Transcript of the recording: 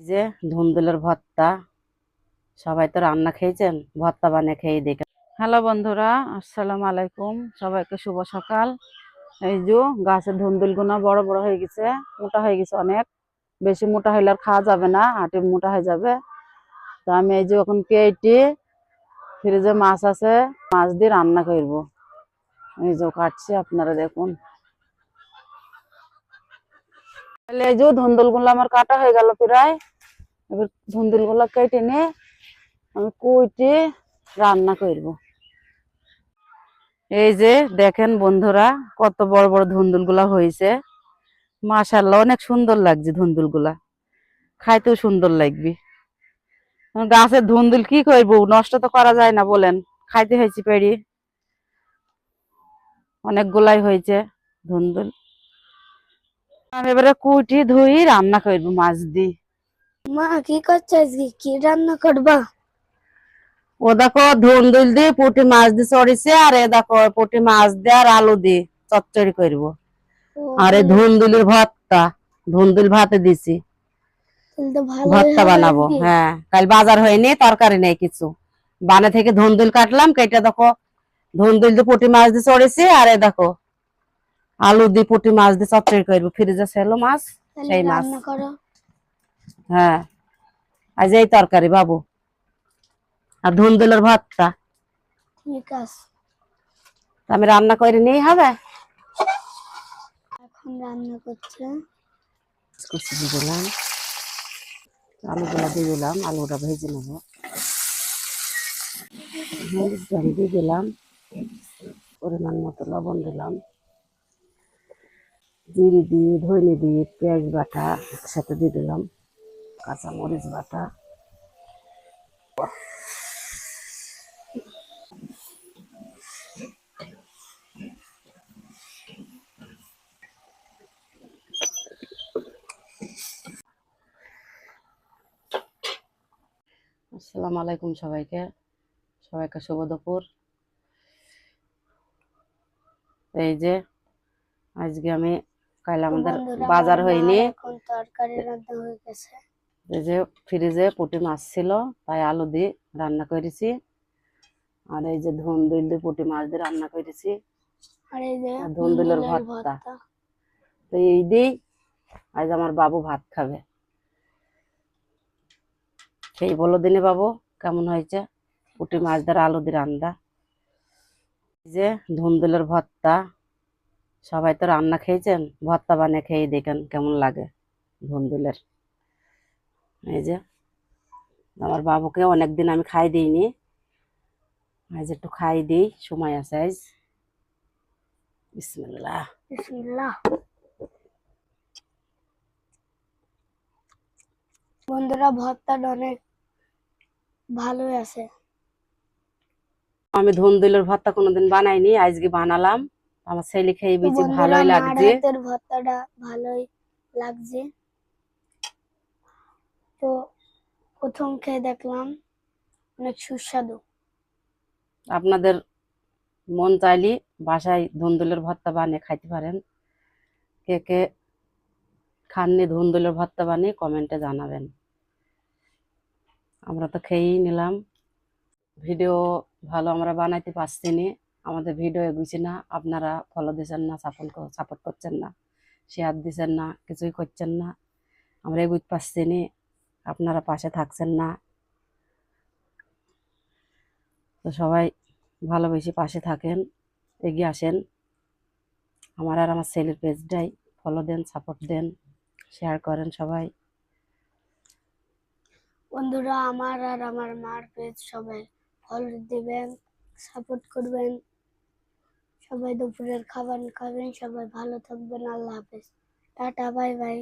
যে ধুন্দুলের ভর্তা। সবাই তো রান্না খেয়েছেন? ভর্তা বানিয়ে খেয়ে দেখে হ্যালো বন্ধুরা, আসসালামু আলাইকুম। সবাইকে শুভ সকাল। এই যে গাছের ধুন্দুল গুনা বড় বড় হয়ে গেছে, মোটা হয়ে গেছে অনেক। বেশি মোটা হইলে আর খাওয়া যাবে না হাঁটি মোটা হয়ে যাবে। তো আমি এই যে এখন কেটে ফ্রিজে মাছ আছে, মাছ দিয়ে রান্না করব। এই যে কাটছি, আপনারা দেখুন। এই যে ধুন্দুলগুলো আমার কাটা হয়ে গেল প্রায়। এবার ধুন্দুলগুলো কেটে নিয়ে আমি কুইটে রান্না করব। এই যে দেখেন বন্ধুরা, কত বড় বড় ধুন্দুলগুলা হয়েছে। মাশাল্লাহ অনেক সুন্দর লাগছে ধুন্দুলগুলা খাইতেও সুন্দর লাগবে। গাছের ধুন্দুল কি করব? নষ্ট তো করা যায় না বলেন। খাইতে হয়েছে পেড়ি। অনেকগুলাই হয়েছে ধুন্দুল। আমি এবারে কুটি ধুই রান্না করব মাছ দিয়ে। মা কি করছ আজকে? কি রান্না করবা? ও দেখো ধুন্দুল দিয়ে পুঁটি মাছ দিয়ে চড়িছে আর এ দেখো পুঁটি মাছ দিয়ে আর আলু দিয়ে চচ্চড়ি করব। আর ধুন্দুলের ভর্তা ধুন্দুল ভাতে দিছি। ভর্তা বানাবো হ্যাঁ। কাল বাজার হয়নি তরকারি নেই কিছু। বানে থেকে ধুন্দুল কাটলাম কেটে দেখো ধুন্দুল দিয়ে পুঁটি মাছ দিয়ে চড়েছি আর এ দেখো আলু দিয়ে পুঁটি মাছ দিয়ে চচ্চড়ি করব। ফ্রিজে ছিল মাছ সেই মাছ। হ্যাঁ। আজ এই তরকারি বাবু। আর ধুন্দুলের ভর্তা ঠিক আছে। আমি রান্না করে নিয়ে হবে? এখন রান্না করছে। কুচি দিয়ে দিলাম। আলুগুলা দিয়ে দিলাম আলুটা ভেজে নেব। হলুদ দিয়ে দিলাম। পরিমাণ মতো লবণ দিলাম। জিরি দিয়ে ধনে দিয়ে পেঁয়াজ বাটা একসাথে দিয়ে দিলাম। কাঁচা মরিচ বাটা। আসসালামু আলাইকুম সবাইকে। সবাইকে শুভ দুপুর। এই যে আজকে আমি কাল আমাদের বাজার হয়নি। এখন তরকারি রান্না হয়ে গেছে। এই যে ফ্রিজে পুঁটি মাছ ছিল তাই আলু দিয়ে রান্না করেছি। আর এই যে ধুন্দুল দিয়ে পুঁটি মাছ দিয়ে রান্না করেছি। আর আর ধুন্দুলের ধুন্দুলের ভর্তা। তো এই দিয়েই আজ আমার বাবু ভাত খাবে। সেই বলো দিনে বাবু কেমন হয়েছে? পুঁটি মাছ দিয়ে আলু দিয়ে রান্না। এই যে ধুন্দুলের ভর্তা। সবাই তো রান্না খেয়েছেন? ভর্তা বানিয়ে খেয়ে দেখেন কেমন লাগে ধুন্দুলের এই যে আমার বাবুকে অনেকদিন আমি খাই দিইনি। আজ একটু খাই দিই সময় আছে আজ। বিসমিল্লাহ। বিসমিল্লাহ। বন্ধুরা ভর্তাটা অনেক ভালোই আছে। আমি ধুন্দুলের ভর্তা কোনোদিন বানাইনি আজকে বানালাম। আমার ছেলে খেয়ে বেশি ভালোই লাগছে। ভর্তাটা ভালোই লাগছে তো প্রথম খেয়ে দেখলাম অনেক সুস্বাদু। আপনাদের মন চাইলে বাসায় ধুন্দুলের ভর্তা বানিয়ে খাইতে পারেন। কে কে খাননি ধুন্দুলের ভর্তা বানিয়ে কমেন্টে জানাবেন। আমরা তো খেয়েই নিলাম। ভিডিও ভালো আমরা বানাইতে পারছি না। আমাদের ভিডিও এগুছি না। আপনারা ফলো দিচ্ছেন না সাপোর্ট সাপোর্ট করছেন না। শেয়ার দিচ্ছেন না, কিছুই করছেন না। আমরা এগুতে পারছি না। আপনারা পাশে থাকছেন না। তো সবাই ভালোবেসে পাশে থাকেন, এগিয়ে আসেন। আমার আর আমার ছেলের পেজটাই ফলো দেন সাপোর্ট দেন শেয়ার করেন সবাই। বন্ধুরা, আমার আর আমার মার পেজ সবাই ফলো দেবেন সাপোর্ট করবেন। সবাই দুপুরের খাবার খাবেন, সবাই ভালো থাকবেন, আল্লাহ হাফেজ। Tata bye bye